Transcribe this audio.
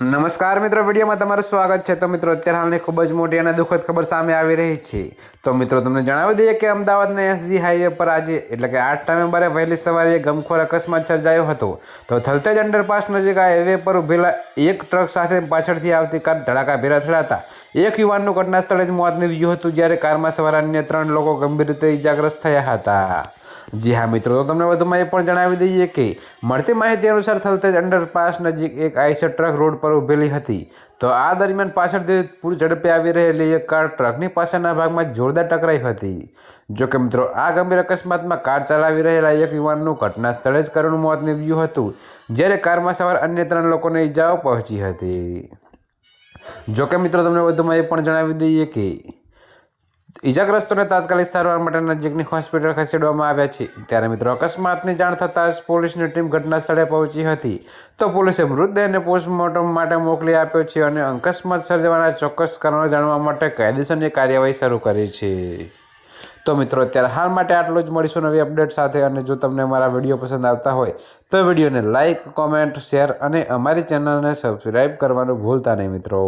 નમસ્કાર મિત્રો, વિડીયોમાં તમારું સ્વાગત છે. તો મિત્રો, અત્યારે હાલની ખૂબ જ મોટી અને દુઃખદ ખબર સામે આવી રહી છે. તો મિત્રો, તમને જણાવી દઈએ કે અમદાવાદના એસજી હાઈવે પર આજે, એટલે કે આઠ નવેમ્બરે વહેલી સવારે ગમખોર અકસ્માત સર્જાયો હતો. તો થલતેજ અંડરપાસ નજીક આ હાઈવે પર ઉભેલા એક ટ્રક સાથે પાછળથી આવતી કાર ધડાકા ભેરા થયા હતા. એક યુવાનનું ઘટના સ્થળે જ મોત નીપજ્યું હતું, જ્યારે કારમાં સવાર અન્ય ત્રણ લોકો ગંભીર રીતે ઇજાગ્રસ્ત થયા હતા. જી હા, મિત્રો, તો તમને વધુમાં એ પણ જણાવી દઈએ કે મળતી માહિતી અનુસાર થલતેજ અંડરપાસ નજીક એક આઈસર ટ્રક રોડ પર ઊભેલી હતી. તો આ દરમિયાન પાછળથી પૂર ઝડપે આવી રહેલી એક કાર ટ્રકની પાછળના ભાગમાં જોરદાર ટકરાઈ હતી. જોકે મિત્રો, આ ગંભીર અકસ્માતમાં કાર ચલાવી રહેલા એક યુવાનનું ઘટના સ્થળે જ કરુણ મોત નીપજ્યું હતું, જ્યારે કારમાં સવાર અન્ય ત્રણ લોકોને ઈજાઓ પહોંચી હતી. જોકે મિત્રો, તમને વધુમાં એ પણ જણાવી દઈએ કે ઈજાગ્રસ્તોને તાત્કાલિક સારવાર માટે નજીકની હોસ્પિટલ ખસેડવામાં આવ્યા છે. ત્યારે મિત્રો, અકસ્માતની જાણ થતાં જ પોલીસની ટીમ ઘટના સ્થળે પહોંચી હતી. તો પોલીસે મૃતદેહને પોસ્ટમોર્ટમ માટે મોકલી આપ્યો છે અને અકસ્માત સર્જવાના ચોક્કસ કારણો જાણવા માટે કાયદેસરની કાર્યવાહી શરૂ કરી છે. તો મિત્રો, અત્યારે હાલ માટે આટલું જ. મળીશું નવી અપડેટ સાથે અને જો તમને અમારા વીડિયો પસંદ આવતા હોય, તો વિડીયોને લાઇક કોમેન્ટ, શેર અને અમારી ચેનલને સબસ્ક્રાઈબ કરવાનું ભૂલતા નહીં મિત્રો.